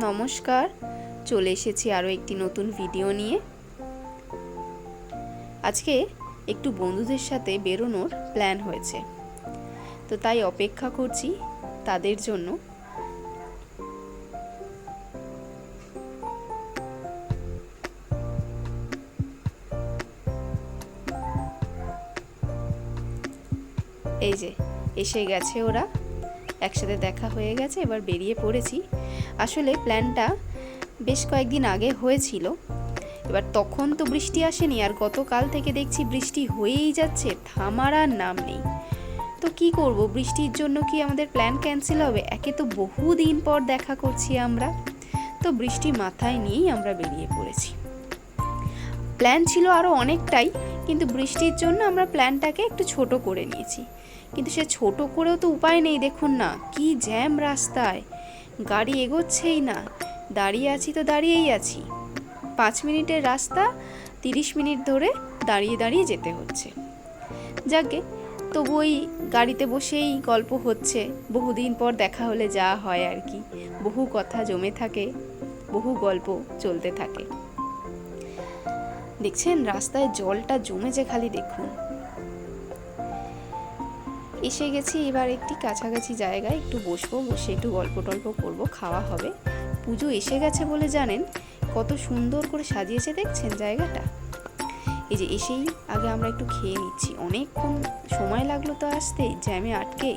নমস্কার, চলে এসেছি আরও একটি নতুন ভিডিও নিয়ে। আজকে একটু বন্ধুদের সাথে বেরোনোর প্ল্যান হয়েছে। তো তাই অপেক্ষা করছি তাদের জন্য। এই যে, এসে গেছে ওরা। একসাথে দেখা হয়ে গেছে, এবার বেরিয়ে পড়েছি। আসলে প্ল্যানটা বেশ কয়েকদিন আগে হয়েছিল। এবার তখন তো বৃষ্টি আসেনি, আর গতকাল থেকে দেখছি বৃষ্টি হয়েই যাচ্ছে, থামার আর নাম নেই। তো কি করব, বৃষ্টির জন্য কি আমাদের প্ল্যান ক্যান্সেল হবে? একে তো বহু দিন পর দেখা করছি আমরা। তো বৃষ্টি মাথায় নিয়েই আমরা বেরিয়ে পড়েছি। প্ল্যান ছিল আরও অনেকটাই, কিন্তু বৃষ্টির জন্য আমরা প্ল্যানটাকে একটু ছোট করে নিয়েছি। কিন্তু সে ছোট করেও তো উপায় নেই, দেখুন না, কি জ্যাম রাস্তায়। গাড়ি এগোচ্ছেই না, দাঁড়িয়ে আছি তো দাঁড়িয়েই আছি। পাঁচ মিনিটের রাস্তা, তিরিশ মিনিট ধরে দাঁড়িয়ে দাঁড়িয়ে যেতে হচ্ছে। যাকে, তবু ওই গাড়িতে বসেই গল্প হচ্ছে, বহুদিন পর দেখা হলে যা হয় আর কি। বহু কথা জমে থাকে, বহু গল্প চলতে থাকে। দেখছেন, রাস্তায় জলটা জমেছে খালি দেখুন। এসে গেছি, এবার একটি কাছাকাছি জায়গায় একটু বসবো, বসে একটু গল্প টল্প করব, খাওয়া হবে। পুজো এসে গেছে বলে জানেন, কত সুন্দর করে সাজিয়েছে দেখছেন জায়গাটা? এই যে এসেই আগে আমরা একটু খেয়ে নিচ্ছি। অনেকক্ষণ সময় লাগল তো আসতে, জ্যামে আটকে।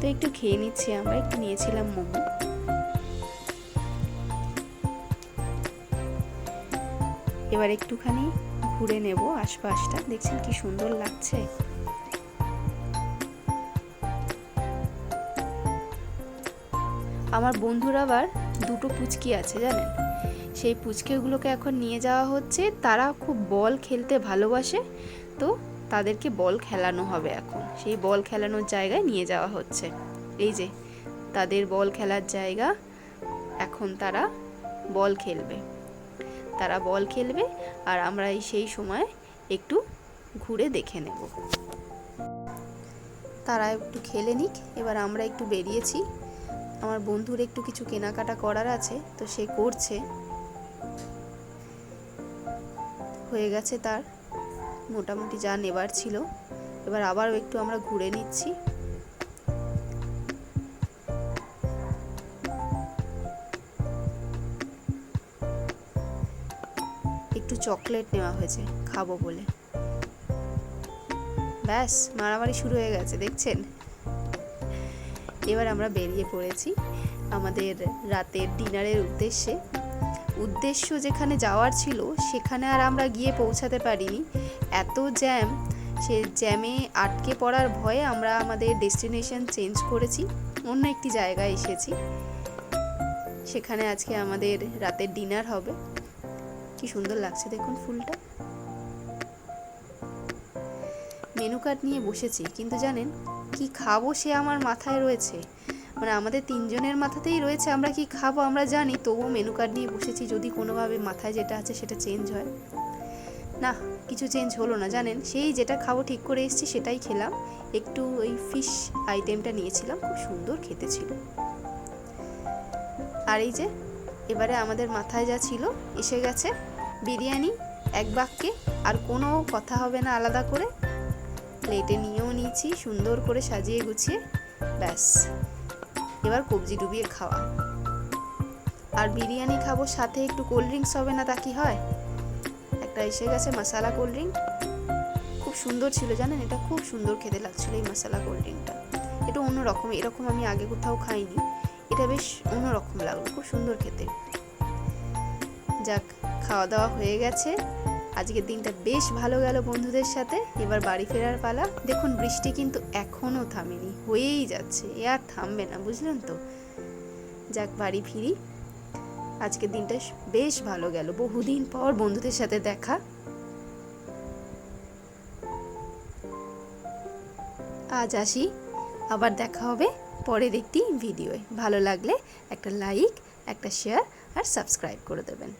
তো একটু খেয়ে নিচ্ছি, আমরা একটু নিয়েছিলাম মোমো। এবার একটুখানি ঘুরে নেব আশপাশটা। দেখছেন কি সুন্দর লাগছে। আমার বন্ধুর আবার দুটো পুচকি আছে জানেন? সেই পুচকেগুলোকে এখন নিয়ে যাওয়া হচ্ছে। তারা খুব বল খেলতে ভালোবাসে। তো তাদেরকে বল খেলানো হবে এখন। সেই বল খেলানোর জায়গায় নিয়ে যাওয়া হচ্ছে। এই যে, তাদের বল খেলার জায়গা। এখন তারা বল খেলবে। তারা বল খেলবে আর আমরা সেই সময় একটু ঘুরে দেখে নেব। তারা একটু খেলে নিক, এবার আমরা একটু বেরিয়েছি। আমার বন্ধুর একটু কিছু কেনাকাটা করার আছে, তো সে করছে। হয়ে গেছে তার। মোটামুটি যা নেবার ছিল। এবার আবারও একটু আমরা ঘুরে নিচ্ছি। একটু চকলেট নেওয়া হয়েছে, খাব বলে। ব্যাস, মারামারি শুরু হয়ে গেছে, দেখছেন? এবার আমরা বেরিয়ে পড়েছি আমাদের রাতের ডিনারের উদ্দেশ্যে। উদ্দেশ্য যেখানে যাওয়ার ছিল, সেখানে আর আমরা গিয়ে পৌঁছাতে পারিনি। এত জ্যাম, সে জ্যামে আটকে পড়ার ভয়ে আমরা আমাদের ডেস্টিনেশন চেঞ্জ করেছি, অন্য একটি জায়গায় এসেছি। সেখানে আজকে আমাদের রাতের ডিনার হবে। কি সুন্দর লাগছে দেখুন ফুলটা। মেনু কার্ড নিয়ে বসেছি, কিন্তু জানেন কি খাব সে আমার মাথায় রয়েছে। মানে আমাদের তিনজনের মাথাতেই রয়েছে, আমরা কি খাব আমরা জানি, তবুও মেনু কার্ড নিয়ে বসেছি, যদি কোনোভাবে মাথায় যেটা আছে সেটা চেঞ্জ হয়। না, কিছু চেঞ্জ হলো না, জানেন সেই যেটা খাব ঠিক করে এসেছি সেটাই খেলাম। একটু ওই ফিশ আইটেমটা নিয়েছিলাম, খুব সুন্দর খেতে ছিল। আর এই যে এবারে আমাদের মাথায় যা ছিল এসে গেছে। বিরিয়ানি, এক বাক্যে, আর কোনো কথা হবে না আলাদা করে। প্লেটে নিয়েও নিয়েছি, সুন্দর করে সাজিয়ে গুছিয়ে। ব্যাস, এবার কবজি ডুবিয়ে খাওয়া। আর বিরিয়ানি খাব সাথে একটু কোল্ড ড্রিঙ্কস হবে না তা কি হয়? একটা এসে গেছে মশালা কোল্ড ড্রিঙ্ক খুব সুন্দর ছিল জানেন, এটা খুব সুন্দর খেতে লাগছিল এই মশালা কোল্ড ড্রিঙ্কটা এটা অন্যরকম, এরকম আমি আগে কোথাও খাইনি। এটা বেশ অন্যরকম লাগল, খুব সুন্দর খেতে। যাক খাওয়া দাওয়া হয়ে গেছে। আজকের দিনটা বেশ ভালো গেল বন্ধুদের সাথে। এবার বাড়ি ফেরার পালা। দেখুন, বৃষ্টি কিন্তু এখনও থামেনি, হয়েই যাচ্ছে। এ আর থামবে না, বুঝলেন তো? যাক, বাড়ি ফিরি। আজকের দিনটা বেশ ভালো গেল, বহুদিন পর বন্ধুদের সাথে দেখা। আজ আসি, আবার দেখা হবে। পরের একটি ভিডিওয়। ভালো লাগলে একটা লাইক একটা শেয়ার আর সাবস্ক্রাইব করে দেবেন।